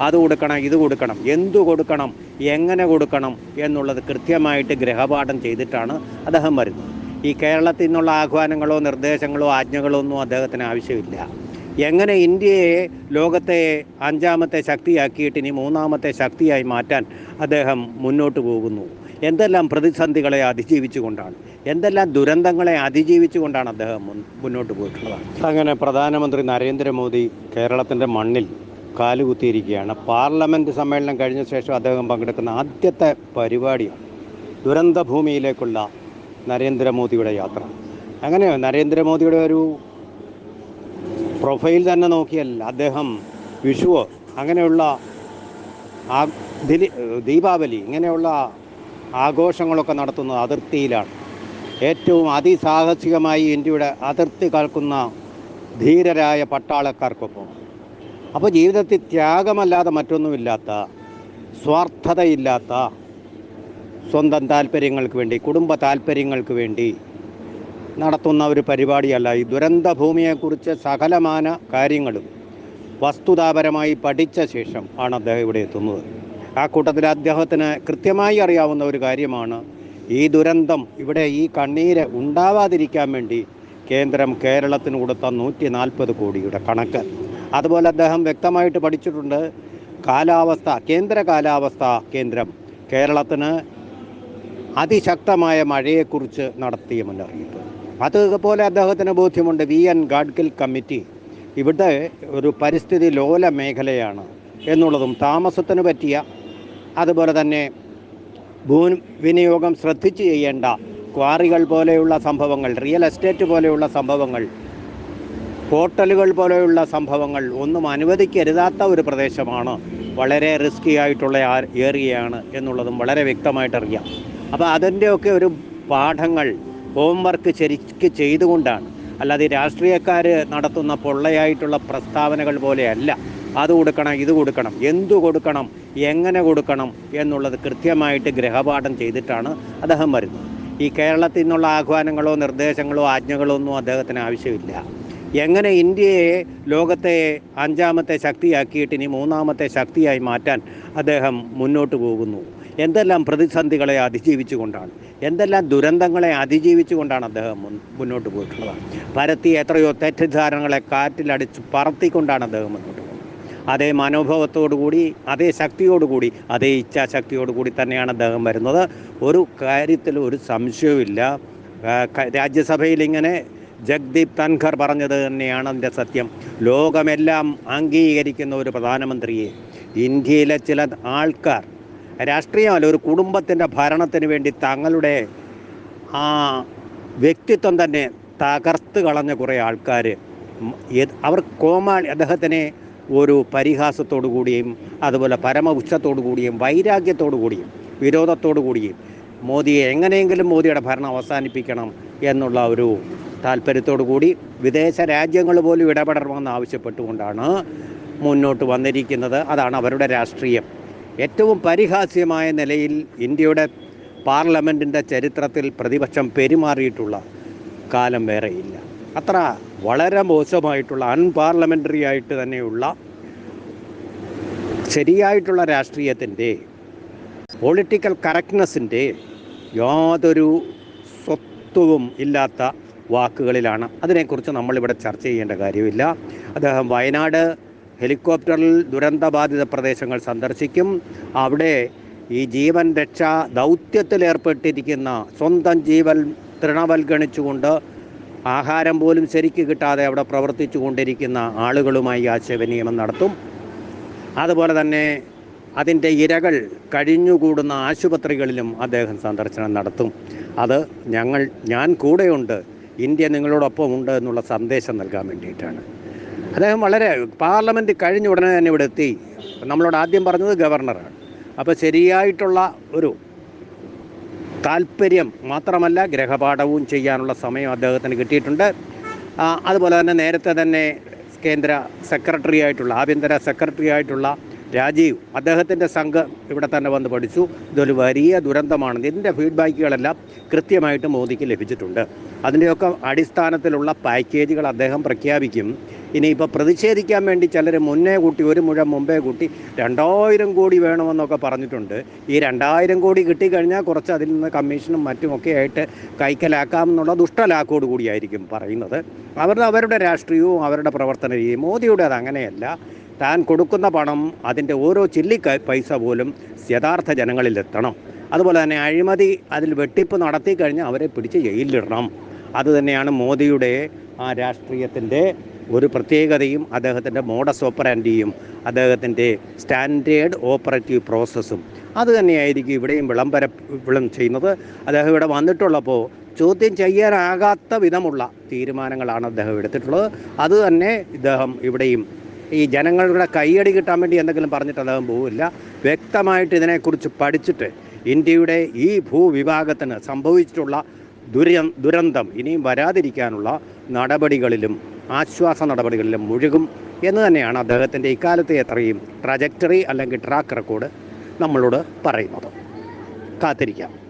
അത് കൊടുക്കണം ഇത് കൊടുക്കണം എന്തു കൊടുക്കണം എങ്ങനെ കൊടുക്കണം എന്നുള്ളത് കൃത്യമായിട്ട് ഗ്രഹപാഠം ചെയ്തിട്ടാണ് അദ്ദേഹം വരുന്നത്. ഈ കേരളത്തിൽ നിന്നുള്ള ആഹ്വാനങ്ങളോ നിർദ്ദേശങ്ങളോ ആജ്ഞകളോ ഒന്നും അദ്ദേഹത്തിന് ആവശ്യമില്ല. എങ്ങനെ ഇന്ത്യയെ ലോകത്തെ അഞ്ചാമത്തെ ശക്തിയാക്കിയിട്ട് ഇനി മൂന്നാമത്തെ ശക്തിയായി മാറ്റാൻ അദ്ദേഹം മുന്നോട്ട് പോകുന്നു. എന്തെല്ലാം പ്രതിസന്ധികളെ അതിജീവിച്ചുകൊണ്ടാണ് എന്തെല്ലാം ദുരന്തങ്ങളെ അതിജീവിച്ചുകൊണ്ടാണ് അദ്ദേഹം മുന്നോട്ട് പോയിട്ടുള്ളത്? അങ്ങനെ പ്രധാനമന്ത്രി നരേന്ദ്രമോദി കേരളത്തിന്റെ മണ്ണിൽ കാലുകുത്തിയിരിക്കുകയാണ്. പാർലമെന്റ് സമ്മേളനം കഴിഞ്ഞ ശേഷം അദ്ദേഹം പങ്കെടുക്കുന്ന ആദ്യത്തെ പരിപാടിയാണ് ദുരന്ത ഭൂമിയിലേക്കുള്ള നരേന്ദ്രമോദിയുടെ യാത്ര. അങ്ങനെ നരേന്ദ്രമോദിയുടെ ഒരു പ്രൊഫൈൽ തന്നെ നോക്കിയാൽ അദ്ദേഹം വിഷുവോ അങ്ങനെയുള്ള ആ ദീപാവലി ഇങ്ങനെയുള്ള ആഘോഷങ്ങളൊക്കെ നടത്തുന്നത് അതിർത്തിയിലാണ്. ഏറ്റവും അതിസാഹസികമായി ഇന്ത്യയുടെ അതിർത്തി കാൽക്കുന്ന ധീരരായ പട്ടാളക്കാർക്കൊപ്പം. അപ്പോൾ ജീവിതത്തിൽ ത്യാഗമല്ലാതെ മറ്റൊന്നുമില്ലാത്ത സ്വാർത്ഥതയില്ലാത്ത സ്വന്തം താല്പര്യങ്ങൾക്ക് വേണ്ടി കുടുംബ താല്പര്യങ്ങൾക്ക് വേണ്ടി നടത്തുന്ന ഒരു പരിപാടിയല്ല ഈ ദുരന്ത ഭൂമിയെക്കുറിച്ച് സകലമാന കാര്യങ്ങളും വസ്തുതാപരമായി പഠിച്ച ശേഷം ആണ് അദ്ദേഹം ഇവിടെ എത്തുന്നത്. ആ കൂട്ടത്തിൽ അദ്ദേഹത്തിന് കൃത്യമായി അറിയാവുന്ന ഒരു കാര്യമാണ് ഈ ദുരന്തം ഇവിടെ ഈ കണ്ണീര് ഉണ്ടാവാതിരിക്കാൻ വേണ്ടി കേന്ദ്രം കേരളത്തിന് കൊടുത്ത നൂറ്റി നാൽപ്പത് കോടിയുടെ കണക്ക്. അതുപോലെ അദ്ദേഹം വ്യക്തമായിട്ട് പഠിച്ചിട്ടുണ്ട് കാലാവസ്ഥ കേന്ദ്ര കാലാവസ്ഥ കേന്ദ്രം കേരളത്തിന് അതിശക്തമായ മഴയെക്കുറിച്ച് നടത്തിയ മുന്നറിയിപ്പ്. അതുപോലെ അദ്ദേഹത്തിന് ബോധ്യമുണ്ട്. വി എൻ ഗാഡ്ഗിൽ കമ്മിറ്റി ഇവിടെ ഒരു പരിസ്ഥിതി ലോല മേഖലയാണ് എന്നുള്ളതും താമസത്തിന് പറ്റിയ അതുപോലെ തന്നെ ഭൂ വിനിയോഗം ശ്രദ്ധിച്ച് ചെയ്യേണ്ട ക്വാറികൾ പോലെയുള്ള സംഭവങ്ങൾ റിയൽ എസ്റ്റേറ്റ് പോലെയുള്ള സംഭവങ്ങൾ ഹോട്ടലുകൾ പോലെയുള്ള സംഭവങ്ങൾ ഒന്നും അനുവദിക്കരുതാത്ത ഒരു പ്രദേശമാണ്. വളരെ റിസ്കി ആയിട്ടുള്ള ഏരിയയാണ് എന്നുള്ളതും വളരെ വ്യക്തമായിട്ട് അറിയാം. അപ്പോൾ അതിന്റെയൊക്കെ ഒരു പാഠങ്ങൾ ഹോംവർക്ക് ശരിക്ക് ചെയ്തുകൊണ്ടാണ്. അല്ലാതെ രാഷ്ട്രീയക്കാർ നടത്തുന്ന പൊള്ളയായിട്ടുള്ള പ്രസ്താവനകൾ പോലെയല്ല. അത് കൊടുക്കണം ഇത് കൊടുക്കണം എന്തു കൊടുക്കണം എങ്ങനെ കൊടുക്കണം എന്നുള്ളത് കൃത്യമായിട്ട് ഗ്രഹപാഠം ചെയ്തിട്ടാണ് അദ്ദേഹം വരുന്നത്. ഈ കേരളത്തിൽ നിന്നുള്ള ആഹ്വാനങ്ങളോ നിർദ്ദേശങ്ങളോ ആജ്ഞകളോ ഒന്നും അദ്ദേഹത്തിന് ആവശ്യമില്ല. എങ്ങനെ ഇന്ത്യയെ ലോകത്തെ അഞ്ചാമത്തെ ശക്തിയാക്കിയിട്ട് ഇനി മൂന്നാമത്തെ ശക്തിയായി മാറ്റാൻ അദ്ദേഹം മുന്നോട്ട് പോകുന്നു? എന്തെല്ലാം പ്രതിസന്ധികളെ അതിജീവിച്ചുകൊണ്ടാണ്? എന്തെല്ലാം ദുരന്തങ്ങളെ അതിജീവിച്ചുകൊണ്ടാണ് അദ്ദേഹം മുന്നോട്ട് പോയിട്ടുള്ളത്? പരത്തി എത്രയോ തെറ്റിദ്ധാരണകളെ കാറ്റിലടിച്ച് പറത്തിക്കൊണ്ടാണ് അദ്ദേഹം മുന്നോട്ട് പോകുന്നത്. അതേ മനോഭാവത്തോടുകൂടി അതേ ശക്തിയോടുകൂടി അതേ ഇച്ഛാശക്തിയോടുകൂടി തന്നെയാണ് അദ്ദേഹം വരുന്നത്. ഒരു കാര്യത്തിൽ ഒരു സംശയവുമില്ല. രാജ്യസഭയിൽ ഇങ്ങനെ ജഗ്ദീപ് തൻഖർ പറഞ്ഞത് തന്നെയാണ് അതിന്റെ സത്യം. ലോകമെല്ലാം അംഗീകരിക്കുന്ന ഒരു പ്രധാനമന്ത്രിയെ. ഇന്ത്യയിലെ ചില ആൾക്കാർ രാഷ്ട്രീയമല്ല ഒരു കുടുംബത്തിന്റെ ഭരണത്തിന് വേണ്ടി തങ്ങളുടെ ആ വ്യക്തിത്വം തന്നെ തകർത്ത് കളഞ്ഞ കുറേ ആൾക്കാർ. അവർ കോമാളി അദ്ദേഹത്തിനെ ഒരു പരിഹാസത്തോടു കൂടിയും അതുപോലെ പരമ പരമപുച്ഛത്തോടു കൂടിയും വൈരാഗ്യത്തോടു കൂടിയും വിരോധത്തോടു കൂടിയും മോദിയെ എങ്ങനെയെങ്കിലും മോദിയുടെ ഭരണം അവസാനിപ്പിക്കണം എന്നുള്ള ഒരു താല്പര്യത്തോടു കൂടി വിദേശ രാജ്യങ്ങൾ പോലും ഇടപെടണമെന്ന് ആവശ്യപ്പെട്ടുകൊണ്ടാണ് മുന്നോട്ട് വന്നിരിക്കുന്നത്. അതാണ് അവരുടെ രാഷ്ട്രീയം. ഏറ്റവും പരിഹാസ്യമായ നിലയിൽ ഇന്ത്യയുടെ പാർലമെന്റിന്റെ ചരിത്രത്തിൽ പ്രതിപക്ഷം പെരുമാറിയിട്ടുള്ള കാലം വേറെയില്ല. അത്ര വളരെ മോശമായിട്ടുള്ള അൺപാർലമെന്ററി ആയിട്ട് തന്നെയുള്ള ശരിയായിട്ടുള്ള രാഷ്ട്രീയത്തിന്റെ പൊളിറ്റിക്കൽ കറക്റ്റ്നെസ്സിന്റെ യാതൊരു സ്വത്വവും ഇല്ലാത്ത വാക്കുകളിലാണ്. അതിനെക്കുറിച്ച് നമ്മളിവിടെ ചർച്ച ചെയ്യേണ്ട കാര്യമില്ല. അദ്ദേഹം വയനാട് ഹെലികോപ്റ്ററിൽ ദുരന്തബാധിത പ്രദേശങ്ങൾ സന്ദർശിക്കും. അവിടെ ഈ ജീവൻ രക്ഷാ ദൗത്യത്തിലേർപ്പെട്ടിരിക്കുന്ന സ്വന്തം ജീവൻ തൃണവൽഗണിച്ചുകൊണ്ട് ആഹാരം പോലും ശരിക്ക് കിട്ടാതെ അവിടെ പ്രവർത്തിച്ചു കൊണ്ടിരിക്കുന്ന ആളുകളുമായി ആശയവിനിമയം നടത്തും. അതുപോലെ തന്നെ അതിന്റെ ഇരകൾ കഴിഞ്ഞുകൂടുന്ന ആശുപത്രികളിലും അദ്ദേഹം സന്ദർശനം നടത്തും. അത് ഞങ്ങൾ ഞാൻ കൂടെയുണ്ട്. ഇന്ത്യ നിങ്ങളോടൊപ്പം ഉണ്ട് എന്നുള്ള സന്ദേശം നൽകാൻ വേണ്ടിയിട്ടാണ്. അദ്ദേഹം വളരെ പാർലമെന്റ് കഴിഞ്ഞ ഉടനെ തന്നെ ഇവിടെ എത്തി. നമ്മളോട് ആദ്യം പറഞ്ഞത് ഗവർണറാണ്. അപ്പോൾ ശരിയായിട്ടുള്ള ഒരു താല്പര്യം മാത്രമല്ല ഗ്രഹപാഠവും ചെയ്യാനുള്ള സമയം അദ്ദേഹത്തിന് കിട്ടിയിട്ടുണ്ട്. അതുപോലെ തന്നെ നേരത്തെ തന്നെ കേന്ദ്ര സെക്രട്ടറി ആയിട്ടുള്ള ആഭ്യന്തര സെക്രട്ടറി ആയിട്ടുള്ള രാജീവ് അദ്ദേഹത്തിന്റെ സംഘം ഇവിടെ തന്നെ വന്ന് പഠിച്ചു. ഇതൊരു വലിയ ദുരന്തമാണ്. ഇതിന്റെ ഫീഡ്ബാക്കുകളെല്ലാം കൃത്യമായിട്ട് മോദിക്ക് ലഭിച്ചിട്ടുണ്ട്. അതിന്റെയൊക്കെ അടിസ്ഥാനത്തിലുള്ള പാക്കേജുകൾ അദ്ദേഹം പ്രഖ്യാപിക്കും. ഇനിയിപ്പോൾ പ്രതിഷേധിക്കാൻ വേണ്ടി ചിലർ മുന്നേ കൂട്ടി ഒരു മുഴം മുമ്പേ കൂട്ടി രണ്ടായിരം കോടി വേണമെന്നൊക്കെ പറഞ്ഞിട്ടുണ്ട്. ഈ രണ്ടായിരം കോടി കിട്ടിക്കഴിഞ്ഞാൽ കുറച്ച് അതിൽ നിന്ന് കമ്മീഷനും മറ്റുമൊക്കെ ആയിട്ട് കൈക്കലാക്കാം എന്നുള്ള ദുഷ്ടലാക്കോട് കൂടിയായിരിക്കും പറയുന്നത്. അവരുടെ അവരുടെ രാഷ്ട്രീയവും അവരുടെ പ്രവർത്തന രീതിയും മോദിയുടെ അത് അങ്ങനെയല്ല. താൻ കൊടുക്കുന്ന പണം അതിന്റെ ഓരോ ചില്ലി പൈസ പോലും യഥാർത്ഥ ജനങ്ങളിലെത്തണം. അതുപോലെ തന്നെ അഴിമതി അതിൽ വെട്ടിപ്പ് നടത്തി കഴിഞ്ഞാൽ അവരെ പിടിച്ച് ജയിലിലിടണം. അതുതന്നെയാണ് മോദിയുടെ ആ രാഷ്ട്രീയത്തിന്റെ ഒരു പ്രത്യേകതയും അദ്ദേഹത്തിന്റെ മോഡസ് ഓപ്പറാൻഡിയും അദ്ദേഹത്തിന്റെ സ്റ്റാൻഡേർഡ് ഓപ്പറേറ്റീവ് പ്രോസസ്സും അത് തന്നെയായിരിക്കും ഇവിടെയും വിളംബര വിളം ചെയ്യുന്നത്. അദ്ദേഹം ഇവിടെ വന്നിട്ടുള്ളപ്പോൾ ചോദ്യം ചെയ്യാനാകാത്ത വിധമുള്ള തീരുമാനങ്ങളാണ് അദ്ദേഹം എടുത്തിട്ടുള്ളത്. അത് തന്നെ ഇദ്ദേഹം ഇവിടെയും ഈ ജനങ്ങളുടെ കൈയടി കിട്ടാൻ വേണ്ടി എന്തെങ്കിലും പറഞ്ഞിട്ട് അദ്ദേഹം പോവില്ല. വ്യക്തമായിട്ട് ഇതിനെക്കുറിച്ച് പഠിച്ചിട്ട് ഇന്ത്യയുടെ ഈ ഭൂവിഭാഗത്തിന് സംഭവിച്ചിട്ടുള്ള ദുര ദുരന്തം ഇനിയും വരാതിരിക്കാനുള്ള നടപടികളിലും ആശ്വാസ നടപടികളിലും മുഴുകും എന്ന് തന്നെയാണ് അദ്ദേഹത്തിന്റെ ഇക്കാലത്തെ എത്രയും ട്രജക്ടറി അല്ലെങ്കിൽ ട്രാക്ക് റെക്കോർഡ് നമ്മളോട് പറയുന്നത്. കാത്തിരിക്കാം.